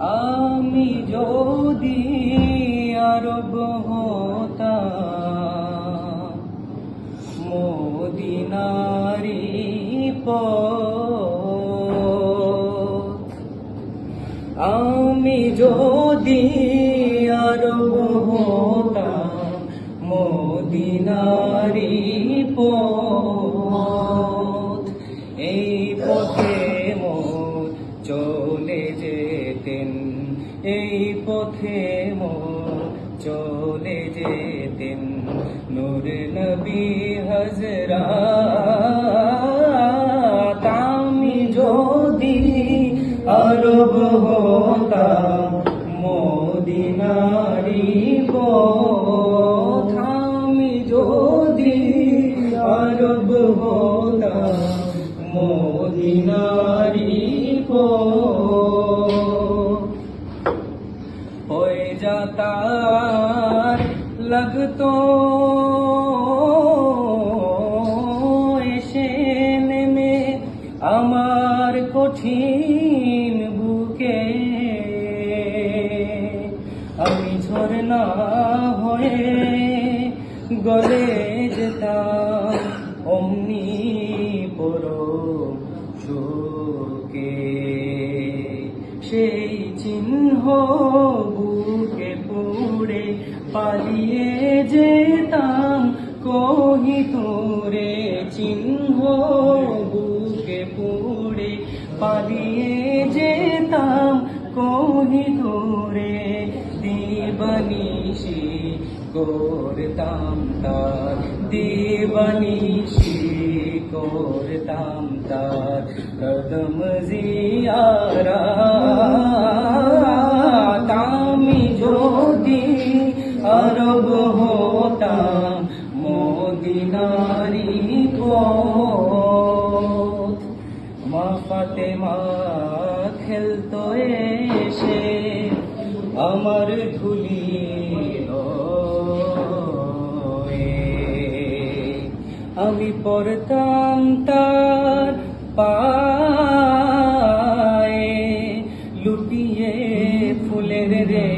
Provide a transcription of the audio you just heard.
আমি যদি আরব হতাম মদিনারি আমি যদি আরব হতাম মদিনারি পথ, এই পথে মোর যেতেন এই পথে মোর চলে যেতেন নূর নবী হজরাত আমি যদি আরব হতাম মদিনারি আমি যদি আরব হতাম মদিনারি পথ। লাগতো এসে নেমে আমার কঠিন বুকে আমি ঝরনা হয়ে গলে যেতাম অমনি শোকে সেই চিহ্ন বুকে পুড়ে, পালিয়ে যেতাম কহি তোরে চিহ্ন বুকে পুড়ে, পালিয়ে যেতাম কহি তোরে দিবানিশি করতাম তার দিবানিশি। করতাম তার কদম জিয়ারা। আমি যদি আরব হতাম মদিনারি পথ মা খেলতো এসে, আমার ধুলি আমি পড়তাম তার পায়ে লুটিয়ে ফুলের রে